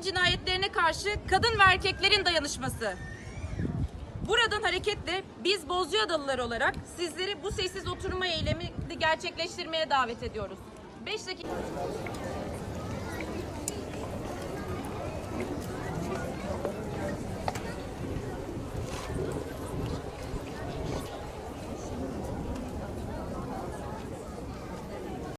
cinayetlerine karşı kadın ve erkeklerin dayanışması. Buradan hareketle biz Bozcaadalılar olarak sizleri bu sessiz oturma eylemi gerçekleştirmeye davet ediyoruz. 5 dakika...